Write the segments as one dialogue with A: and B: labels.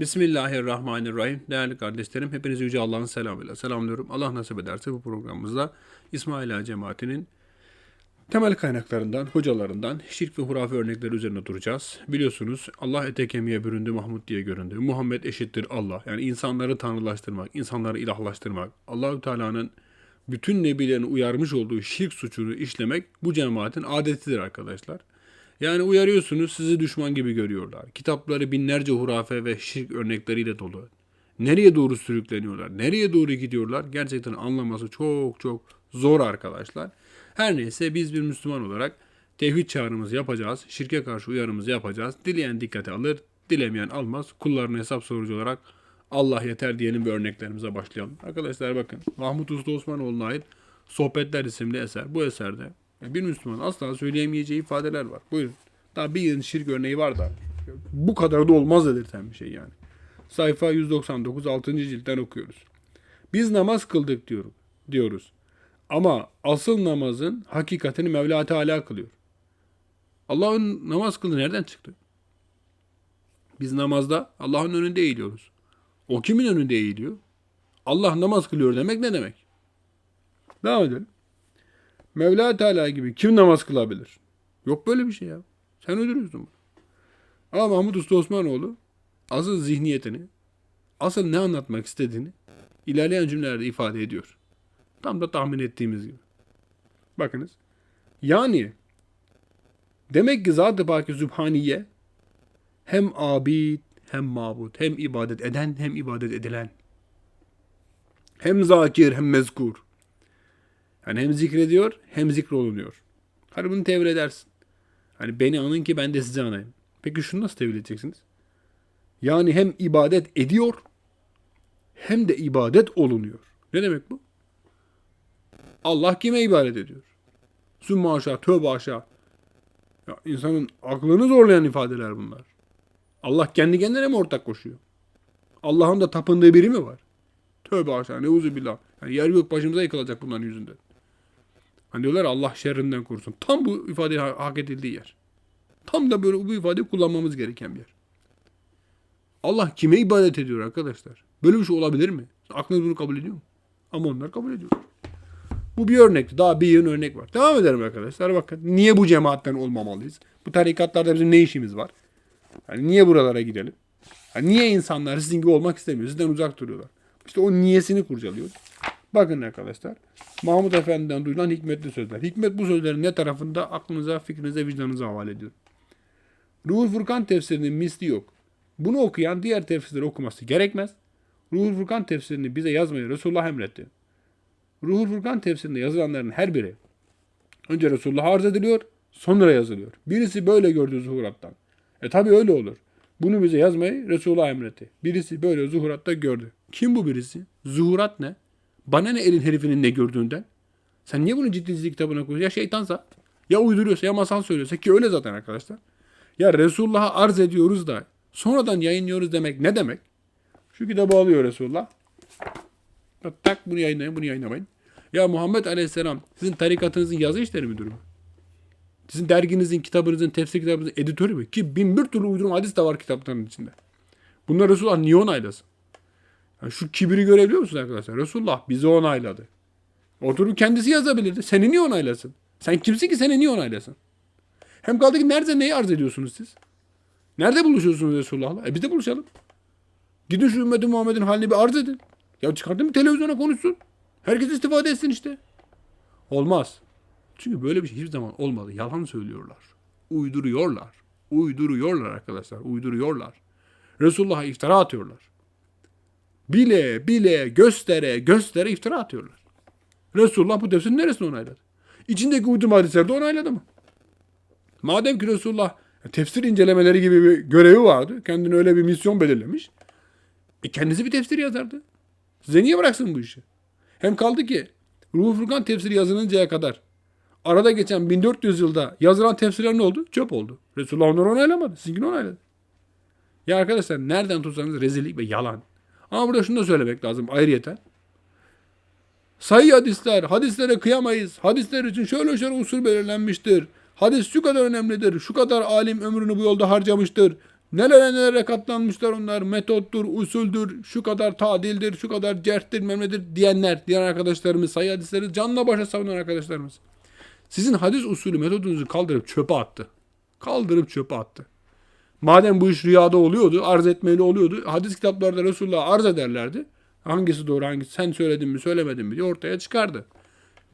A: Bismillahirrahmanirrahim. Değerli kardeşlerim, hepinizi Yüce Allah'ın selamıyla selamlıyorum. Allah nasip ederse bu programımızda İsmail Ağa Cemaati'nin temel kaynaklarından, hocalarından şirk ve hurafe örnekleri üzerine duracağız. Biliyorsunuz Allah ete kemiğe büründü, Mahmud diye göründü. Muhammed eşittir Allah. Yani insanları tanrılaştırmak, insanları ilahlaştırmak, Allahü Teala'nın bütün nebilerini uyarmış olduğu şirk suçunu işlemek bu cemaatin adetidir arkadaşlar. Yani uyarıyorsunuz sizi düşman gibi görüyorlar. Kitapları binlerce hurafe ve şirk örnekleriyle dolu. Nereye doğru sürükleniyorlar? Nereye doğru gidiyorlar? Gerçekten anlaması çok çok zor arkadaşlar. Her neyse biz bir Müslüman olarak tevhid çağrımızı yapacağız. Şirke karşı uyarımızı yapacağız. Dileyen dikkate alır, dilemeyen almaz. Kullarına hesap sorucu olarak Allah yeter diyelim bir örneklerimize başlayalım. Arkadaşlar bakın Mahmut Usta Osmanoğlu'na ait Sohbetler isimli eser. Bu eserde bir Müslüman asla söyleyemeyeceği ifadeler var. Buyurun. Daha bir yılın şirk örneği var da bu kadar da olmaz dedirten bir şey yani. Sayfa 199 6. ciltten okuyoruz. Biz namaz kıldık diyorum, diyoruz. Ama asıl namazın hakikatini Mevla Teala kılıyor. Allah'ın namaz kıldığı nereden çıktı? Biz namazda Allah'ın önünde eğiliyoruz. O kimin önünde eğiliyor? Allah namaz kılıyor demek ne demek? Devam edelim. Mevla Teala gibi kim namaz kılabilir? Yok böyle bir şey ya. Sen uyduruyorsun bunu. Ama Mahmut Usta Osmanoğlu asıl zihniyetini, asıl ne anlatmak istediğini ilerleyen cümlelerde ifade ediyor. Tam da tahmin ettiğimiz gibi. Bakınız. Yani demek ki Zat-ı Pâk-ı Sübhaniye hem abid hem mabut, hem ibadet eden hem ibadet edilen. Hem zakir hem mezkur. Yani hem zikrediyor hem zikrolunuyor. Hani bunu tevil edersin. Hani beni anın ki ben de sizi anayım. Peki şunu nasıl tevil edeceksiniz? Yani hem ibadet ediyor hem de ibadet olunuyor. Ne demek bu? Allah kime ibadet ediyor? Sümme aşağı, tövbe aşağı. Ya insanın aklını zorlayan ifadeler bunlar. Allah kendi kendine mi ortak koşuyor? Allah'ın da tapındığı biri mi var? Tövbe aşağı, neuzu billah. Yani yer gök başımıza yıkılacak bunların yüzünden. Hani diyorlar Allah şerrinden korusun. Tam bu ifade hak edildiği yer. Tam da böyle bu ifadeyi kullanmamız gereken bir yer. Allah kime ibadet ediyor arkadaşlar? Böyle bir şey olabilir mi? Aklınız bunu kabul ediyor mu? Ama onlar kabul ediyor. Bu bir örnekti. Daha bir yığın örnek var. Devam edelim arkadaşlar. Bakın niye bu cemaatten olmamalıyız? Bu tarikatlarda bizim ne işimiz var? Yani niye buralara gidelim? Yani niye insanlar sizin gibi olmak istemiyor? Sizden uzak duruyorlar. İşte o niyesini kurcalıyoruz. Bakın arkadaşlar. Mahmut Efendi'den duyulan hikmetli sözler. Hikmet bu sözlerin ne tarafında aklınıza, fikrinize, vicdanınıza havale ediyor. Ruhul Furkan tefsirinin misli yok. Bunu okuyan diğer tefsirleri okuması gerekmez. Ruhul Furkan tefsirini bize yazmayı Resulullah emretti. Ruhul Furkan tefsirinde yazılanların her biri önce Resulullah'a arz ediliyor, sonra yazılıyor. Birisi böyle gördü zuhurattan. E tabi öyle olur. Bunu bize yazmayı Resulullah emretti. Birisi böyle zuhuratta gördü. Kim bu birisi? Zuhurat ne? Bana ne elin herifinin ne gördüğünden? Sen niye bunu ciddi ciddi kitabına koyuyorsun? Ya şeytansa, ya uyduruyorsa, ya masal söylüyorsa ki öyle zaten arkadaşlar. Ya Resulullah'a arz ediyoruz da sonradan yayınlıyoruz demek ne demek? Şu kitabı alıyor Resulullah. Tak bunu yayınlayın, bunu yayınlamayın. Ya Muhammed Aleyhisselam sizin tarikatınızın yazı işleri müdürü mü? Sizin derginizin, kitabınızın, tefsir kitabınızın editörü mü? Ki bin bir türlü uydurma hadis de var kitapların içinde. Bunlar Resulullah niye onaylasın? Yani şu kibri görebiliyor musunuz arkadaşlar? Resulullah bizi onayladı. Oturup kendisi yazabilirdi. Seni niye onaylasın? Sen kimsin ki seni niye onaylasın? Hem kaldı ki nerede neyi arz ediyorsunuz siz? Nerede buluşuyorsunuz Resulullah'la? E biz de buluşalım. Gidin şu ümmeti Muhammed'in halini bir arz edin. Ya çıkartın bir televizyona konuşsun. Herkes istifade etsin işte. Olmaz. Çünkü böyle bir şey hiçbir zaman olmadı. Yalan söylüyorlar. Uyduruyorlar. Uyduruyorlar arkadaşlar. Uyduruyorlar. Resulullah'a iftira atıyorlar. Bile bile göstere göstere iftira atıyorlar. Resulullah bu tefsirin neresini onayladı? İçindeki uydurma hadisleri de onayladı mı? Madem ki Resulullah tefsir incelemeleri gibi bir görevi vardı. Kendine öyle bir misyon belirlemiş. E kendisi bir tefsir yazardı. Size niye bıraksın bu işi? Hem kaldı ki Ruh Furkan tefsiri yazılıncaya kadar arada geçen 1400 yılda yazılan tefsirler ne oldu? Çöp oldu. Resulullah onları onaylamadı. Sizinkini onayladı. Ya arkadaşlar nereden tutsanız rezillik ve yalan. Ama burada şunu da söylemek lazım ayrıyeten. Sayı hadisler, hadislere kıyamayız. Hadisler için şöyle şöyle usul belirlenmiştir. Hadis şu kadar önemlidir. Şu kadar alim ömrünü bu yolda harcamıştır. Nelere nelere katlanmışlar onlar. Metottur, usuldür, şu kadar tadildir, şu kadar cerhtir, memledir diyenler. Diğer arkadaşlarımız, sayı hadisleri canla başa savunan arkadaşlarımız. Sizin hadis usulü metodunuzu kaldırıp çöpe attı. Kaldırıp çöpe attı. Madem bu iş rüyada oluyordu, arz etmeli oluyordu. Hadis kitaplarda Resulullah arz ederlerdi. Hangisi doğru hangisi sen söyledin mi söylemedin mi diye ortaya çıkardı.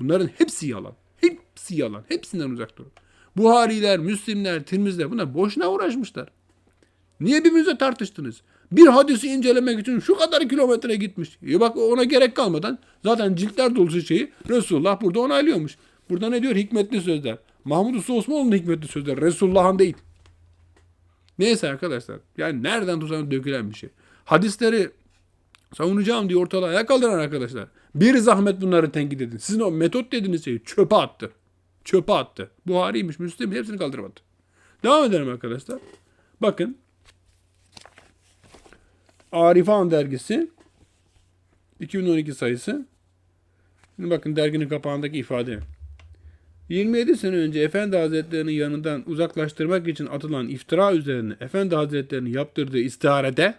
A: Bunların hepsi yalan. Hepsi yalan. Hepsinden uzak durun. Buhariler, Müslimler, Tirmizler bunlar boşuna uğraşmışlar. Niye birbirinize tartıştınız? Bir hadisi incelemek için şu kadar kilometre gitmiş. E bak ona gerek kalmadan zaten ciltler dolusu şeyi Resulullah burada onaylıyormuş. Burada ne diyor? Hikmetli sözler. Mahmud Usta Osmanoğlu'nun hikmetli sözler. Resulullah'ın değil. Neyse arkadaşlar. Yani nereden tutan dökülen bir şey. Hadisleri savunacağım diye ortalığa ayak kaldıran arkadaşlar. Bir zahmet bunları tenkit edin. Sizin o metot dediğiniz şeyi çöpe attı. Çöpe attı. Buhari'ymiş, Müslim hepsini kaldırmadı. Devam edelim arkadaşlar. Bakın. Arifan dergisi 2012 sayısı. Şimdi bakın derginin kapağındaki ifade. 27 sene önce Efendi Hazretleri'nin yanından uzaklaştırmak için atılan iftira üzerine Efendi Hazretleri'nin yaptırdığı istiharede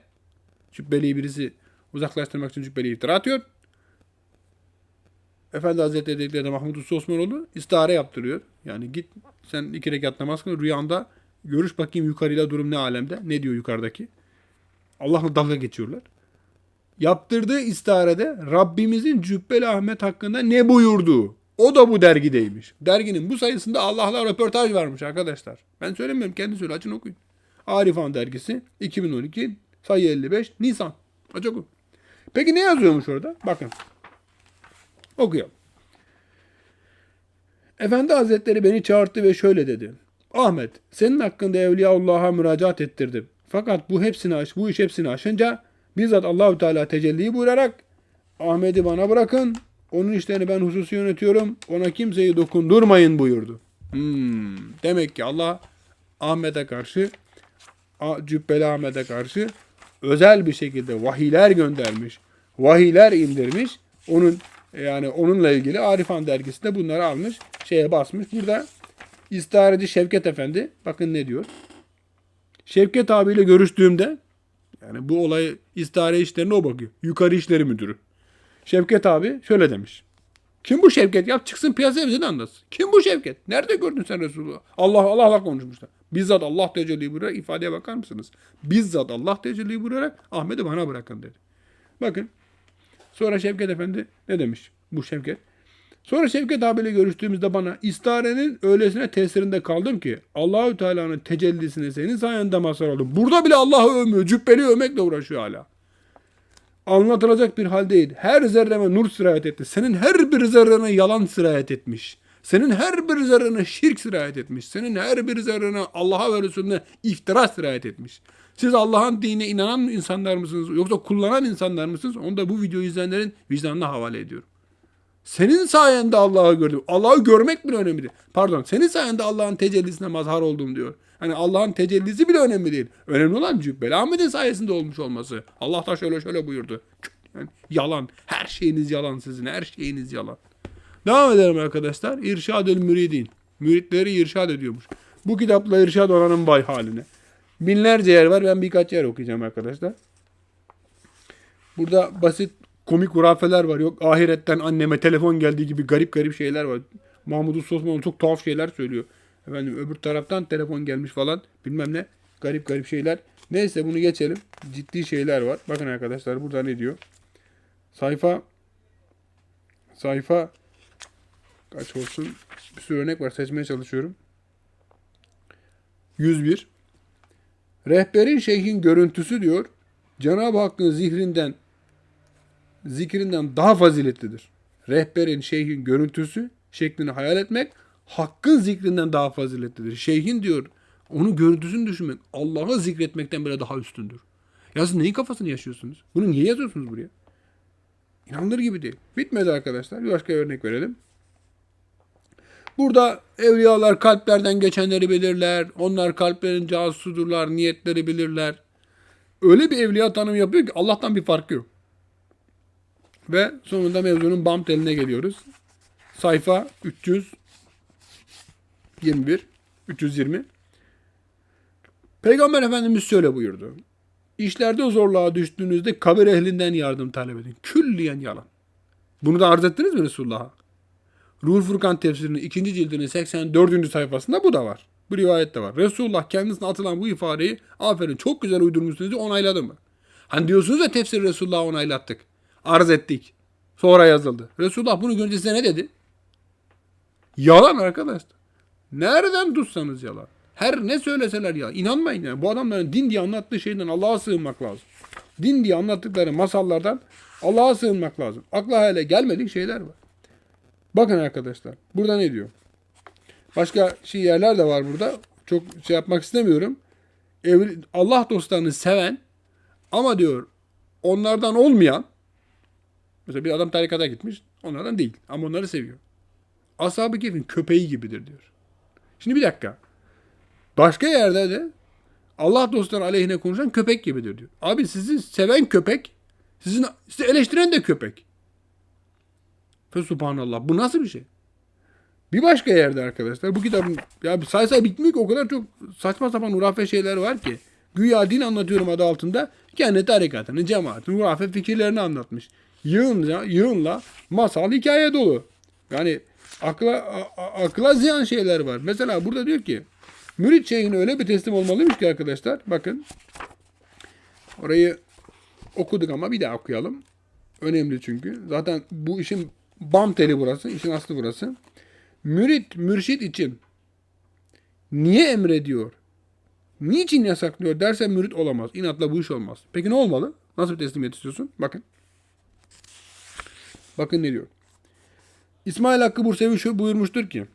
A: şüpheli birisi uzaklaştırmak için şüpheli iftira atıyor. Efendi Hazretleri dedikleri de Mahmud Usta Osmanoğlu istihare yaptırıyor. Yani git sen iki rekat namaz kıl rüyanda görüş bakayım yukarıyla durum ne alemde. Ne diyor yukarıdaki? Allah'la dalga geçiyorlar. Yaptırdığı istiharede Rabbimizin Cübbeli Ahmet hakkında ne buyurduğu. O da bu dergideymiş. Derginin bu sayısında Allah'la röportaj varmış arkadaşlar. Ben söylemiyorum kendi söyle açın okuyun. Arifan dergisi 2012 sayı 55 Nisan. Aç oku. Peki ne yazıyormuş orada? Bakın. Okuyalım. Efendi Hazretleri beni çağırttı ve şöyle dedi. Ahmet, senin hakkında Evliyaullah'a müracaat ettirdim. Fakat bu hepsini aş, bu iş hepsini aşınca bizzat Allahü Teala tecelli buyurarak Ahmet'i bana bırakın. Onun işlerini ben hususi yönetiyorum. Ona kimseyi dokundurmayın buyurdu. Hmm, demek ki Allah Ahmet'e karşı Cübbeli Ahmet'e karşı özel bir şekilde vahiyler göndermiş. Vahiyler indirmiş. Onun yani onunla ilgili Arifan dergisinde bunları almış. Şeye basmış. Burada İstihareci Şevket Efendi bakın ne diyor. Şevket abiyle görüştüğümde yani bu olay istihare işlerine o bakıyor. Yukarı işleri müdürü. Şevket abi şöyle demiş. Kim bu Şevket? Yap çıksın piyasaya bize de anlatsın. Kim bu Şevket? Nerede gördün sen Resulullah? Allah Allah Allah konuşmuşlar. Bizzat Allah tecelli buyurarak ifadeye bakar mısınız? Bizzat Allah tecelli buyurarak Ahmet'i bana bırakın dedi. Bakın. Sonra Şevket Efendi ne demiş? Bu Şevket. Sonra Şevket abiyle görüştüğümüzde bana istarenin öylesine tesirinde kaldım ki Allahü Teala'nın tecellisine senin sayende mazhar oldum. Burada bile Allah'ı övmüyor. Cübbeli övmekle uğraşıyor hala. Anlatılacak bir hal değil. Her zerreme nur sirayet etti. Senin her bir zerrene yalan sirayet etmiş. Senin her bir zerrene şirk sirayet etmiş. Senin her bir zerrene Allah'a ve Resulüne iftira sirayet etmiş. Siz Allah'ın dinine inanan insanlar mısınız yoksa kullanan insanlar mısınız? Onu da bu videoyu izleyenlerin vicdanına havale ediyorum. Senin sayende Allah'ı gördüm. Allah'ı görmek bile önemli değil. Pardon, senin sayende Allah'ın tecellisine mazhar oldum diyor. Hani Allah'ın tecellisi bile önemli değil. Önemli olan Cübbeli Ahmet'in sayesinde olmuş olması. Allah da şöyle şöyle buyurdu. Yani yalan. Her şeyiniz yalan sizin. Her şeyiniz yalan. Devam edelim arkadaşlar. İrşadül müridin. Müritleri irşad ediyormuş. Bu kitapla irşad olanın bay haline. Binlerce yer var. Ben birkaç yer okuyacağım arkadaşlar. Burada basit komik hurafeler var. Yok ahiretten anneme telefon geldiği gibi garip garip şeyler var. Mahmud Usta Osman çok tuhaf şeyler söylüyor. Efendim öbür taraftan telefon gelmiş falan bilmem ne. Garip garip şeyler. Neyse bunu geçelim. Ciddi şeyler var. Bakın arkadaşlar burada ne diyor? Sayfa sayfa kaç olsun? Bir sürü örnek var. Seçmeye çalışıyorum. 101 Rehberin şeyhin görüntüsü diyor. Cenab-ı Hakk'ın zihrinden zikrinden daha faziletlidir. Rehberin, şeyhin görüntüsü şeklini hayal etmek hakkın zikrinden daha faziletlidir. Şeyhin diyor onun görüntüsünü düşünmek Allah'ı zikretmekten bile daha üstündür. Ya siz neyin kafasını yaşıyorsunuz? Bunu niye yazıyorsunuz buraya? İnanılır gibi değil. Bitmedi arkadaşlar. Bir başka örnek verelim. Burada evliyalar kalplerden geçenleri bilirler. Onlar kalplerin casusudurlar. Niyetleri bilirler. Öyle bir evliya tanım yapıyor ki Allah'tan bir farkı yok. Ve sonunda mevzunun bam teline geliyoruz. Sayfa 321 320 Peygamber Efendimiz şöyle buyurdu. İşlerde zorluğa düştüğünüzde kabir ehlinden yardım talep edin. Külliyen yalan. Bunu da arz ettiniz mi Resulullah'a? Ruhul Furkan tefsirinin ikinci cildinin 84. sayfasında bu da var. Bu rivayet de var. Resulullah kendisine atılan bu ifadeyi aferin çok güzel uydurmuşsunuz onayladı mı? Hani diyorsunuz ya tefsir Resulullah'a onaylattık. Arz ettik. Sonra yazıldı. Resulullah bunu görünce size ne dedi? Yalan arkadaşlar. Nereden tutsanız yalan. Her ne söyleseler ya. inanmayın yani. Bu adamların din diye anlattığı şeyden Allah'a sığınmak lazım. Din diye anlattıkları masallardan Allah'a sığınmak lazım. Akla hayale gelmedik şeyler var. Bakın arkadaşlar. Burada ne diyor? Başka şey yerler de var burada. Çok şey yapmak istemiyorum. Allah dostlarını seven ama diyor onlardan olmayan mesela bir adam tarikata gitmiş onlardan değil ama onları seviyor. Ashab-ı Kehf'in köpeği gibidir diyor. Şimdi bir dakika. Başka yerde de Allah dostları aleyhine konuşan köpek gibidir diyor. Abi sizi seven köpek, sizin sizi eleştiren de köpek. Fe subhanallah. Bu nasıl bir şey? Bir başka yerde arkadaşlar bu kitabın ya say say bitmiyor ki o kadar çok saçma sapan hurafe şeyler var ki. Güya din anlatıyorum adı altında kendi tarikatını, cemaatini, hurafe fikirlerini anlatmış. Yığınla, yığınla masal hikaye dolu. Yani akla, a- akla ziyan şeyler var. Mesela burada diyor ki mürit şeyhine öyle bir teslim olmalıymış ki arkadaşlar. Bakın orayı okuduk ama bir daha okuyalım. Önemli çünkü. Zaten bu işin bam teli burası. işin aslı burası. Mürit, mürşit için niye emrediyor? Niçin yasaklıyor dersen mürit olamaz. İnatla bu iş olmaz. Peki ne olmalı? Nasıl bir teslimiyet istiyorsun? Bakın. Bakın ne diyor. İsmail Hakkı Bursevi şu buyurmuştur ki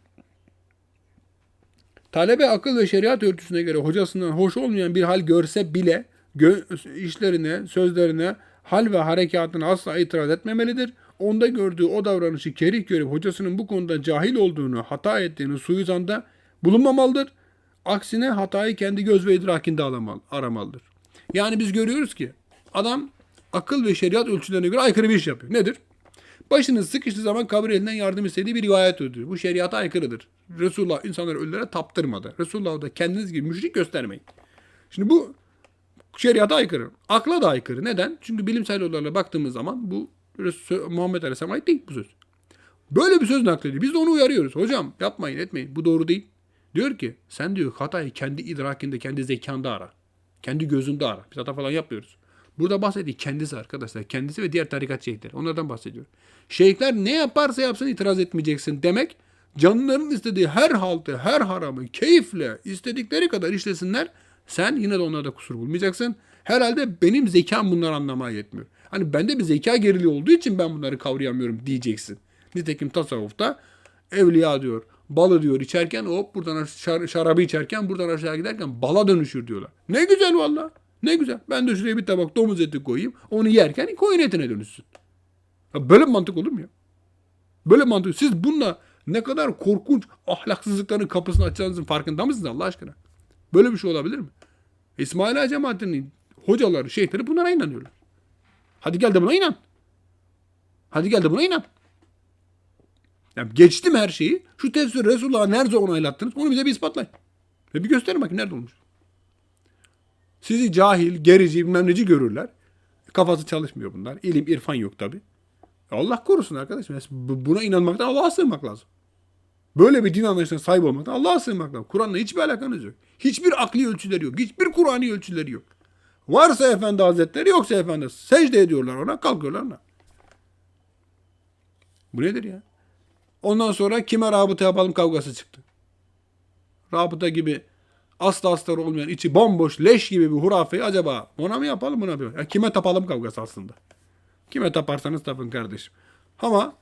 A: Talebe akıl ve şeriat ölçüsüne göre hocasından hoş olmayan bir hal görse bile gö- işlerine, sözlerine, hal ve harekatına asla itiraz etmemelidir. Onda gördüğü o davranışı kerih görüp hocasının bu konuda cahil olduğunu, hata ettiğini suizanda bulunmamalıdır. Aksine hatayı kendi göz ve idrakinde aramalıdır. Yani biz görüyoruz ki adam akıl ve şeriat ölçülerine göre aykırı bir iş yapıyor. Nedir? Başınız sıkıştığı zaman kabir elinden yardım istediği bir rivayet ödülür. Bu şeriata aykırıdır. Resulullah insanları ölülere taptırmadı. Resulullah da kendiniz gibi müşrik göstermeyin. Şimdi bu şeriata aykırı. Akla da aykırı. Neden? Çünkü bilimsel yollarla baktığımız zaman bu Resul- Muhammed Aleyhisselam'a ait değil bu söz. Böyle bir söz naklediyor. Biz de onu uyarıyoruz. Hocam yapmayın etmeyin. Bu doğru değil. Diyor ki sen diyor hatayı kendi idrakinde, kendi zekanda ara. Kendi gözünde ara. Biz hata falan yapmıyoruz. Burada bahsettiği kendisi arkadaşlar. Kendisi ve diğer tarikat şeyhleri. Onlardan bahsediyor. Şeyhler ne yaparsa yapsın itiraz etmeyeceksin demek canların istediği her haltı, her haramı keyifle istedikleri kadar işlesinler. Sen yine de onlarda kusur bulmayacaksın. Herhalde benim zekam bunları anlamaya yetmiyor. Hani bende bir zeka geriliği olduğu için ben bunları kavrayamıyorum diyeceksin. Nitekim tasavvufta evliya diyor balı diyor içerken hop buradan şar- şarabı içerken buradan aşağı giderken bala dönüşür diyorlar. Ne güzel valla. Ne güzel. Ben de şuraya bir tabak domuz eti koyayım. Onu yerken koyun etine dönüşsün. Ya böyle mantık olur mu ya? Böyle mantık. Siz bununla ne kadar korkunç ahlaksızlıkların kapısını açacağınızın farkında mısınız Allah aşkına? Böyle bir şey olabilir mi? İsmail Ağa cemaatinin hocaları, şeyhleri bunlara inanıyorlar. Hadi gel de buna inan. Hadi gel de buna inan. Ya geçtim her şeyi. Şu tefsir Resulullah'a nerede onaylattınız? Onu bize bir ispatlayın. Ve bir gösterin bakayım nerede olmuş. Sizi cahil, gerici, bilmem neci görürler. Kafası çalışmıyor bunlar. İlim, irfan yok tabi. Allah korusun arkadaşım. Bu- Buna inanmaktan Allah'a sığınmak lazım. Böyle bir din anlayışına sahip olmaktan Allah'a sığınmak lazım. Kur'an'la hiçbir alakanız yok. Hiçbir akli ölçüleri yok. Hiçbir Kur'an'i ölçüleri yok. Varsa Efendi Hazretleri yoksa Efendi. Secde ediyorlar ona kalkıyorlar ona. Bu nedir ya? Ondan sonra kime rabıta yapalım kavgası çıktı. Rabıta gibi asla astarı olmayan içi bomboş leş gibi bir hurafeyi acaba ona mı yapalım buna mı yapalım? Ya kime tapalım kavgası aslında. Kime taparsanız tapın kardeşim. Ama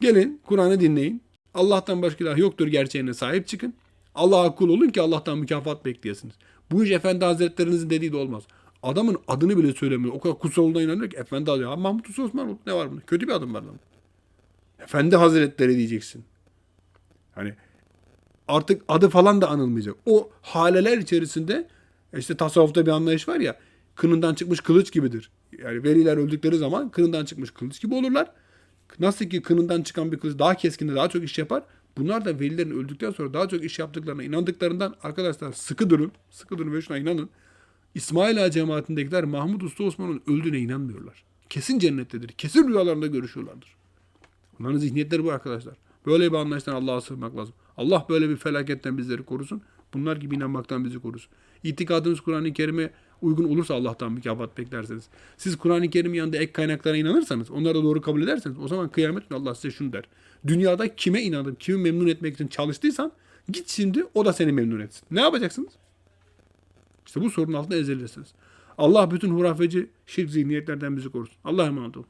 A: gelin Kur'an'ı dinleyin. Allah'tan başka ilah yoktur gerçeğine sahip çıkın. Allah'a kul olun ki Allah'tan mükafat bekleyesiniz. Bu iş Efendi Hazretlerinizin dediği de olmaz. Adamın adını bile söylemiyor. O kadar kutsal olduğuna inanıyor ki Efendi Hazretleri. Ha, Mahmut Usta Osman ne var bunda? Kötü bir adım var lan. Efendi Hazretleri diyeceksin. Hani artık adı falan da anılmayacak. O haleler içerisinde işte tasavvufta bir anlayış var ya kınından çıkmış kılıç gibidir. Yani veliler öldükleri zaman kınından çıkmış kılıç gibi olurlar. Nasıl ki kınından çıkan bir kılıç daha keskin de daha çok iş yapar. Bunlar da velilerin öldükten sonra daha çok iş yaptıklarına inandıklarından arkadaşlar sıkı durun. Sıkı durun ve şuna inanın. İsmail Ağa cemaatindekiler Mahmut Usta Osman'ın öldüğüne inanmıyorlar. Kesin cennettedir. Kesin rüyalarında görüşüyorlardır. Onların zihniyetleri bu arkadaşlar. Böyle bir anlayıştan Allah'a sığınmak lazım. Allah böyle bir felaketten bizleri korusun. Bunlar gibi inanmaktan bizi korusun. İtikadınız Kur'an-ı Kerim'e uygun olursa Allah'tan mükafat beklersiniz. Siz Kur'an-ı Kerim'in yanında ek kaynaklara inanırsanız, onları da doğru kabul ederseniz o zaman kıyamet günü Allah size şunu der. Dünyada kime inanıp kimi memnun etmek için çalıştıysan git şimdi o da seni memnun etsin. Ne yapacaksınız? İşte bu sorunun altında ezilirsiniz. Allah bütün hurafeci şirk zihniyetlerden bizi korusun. Allah'a emanet olun.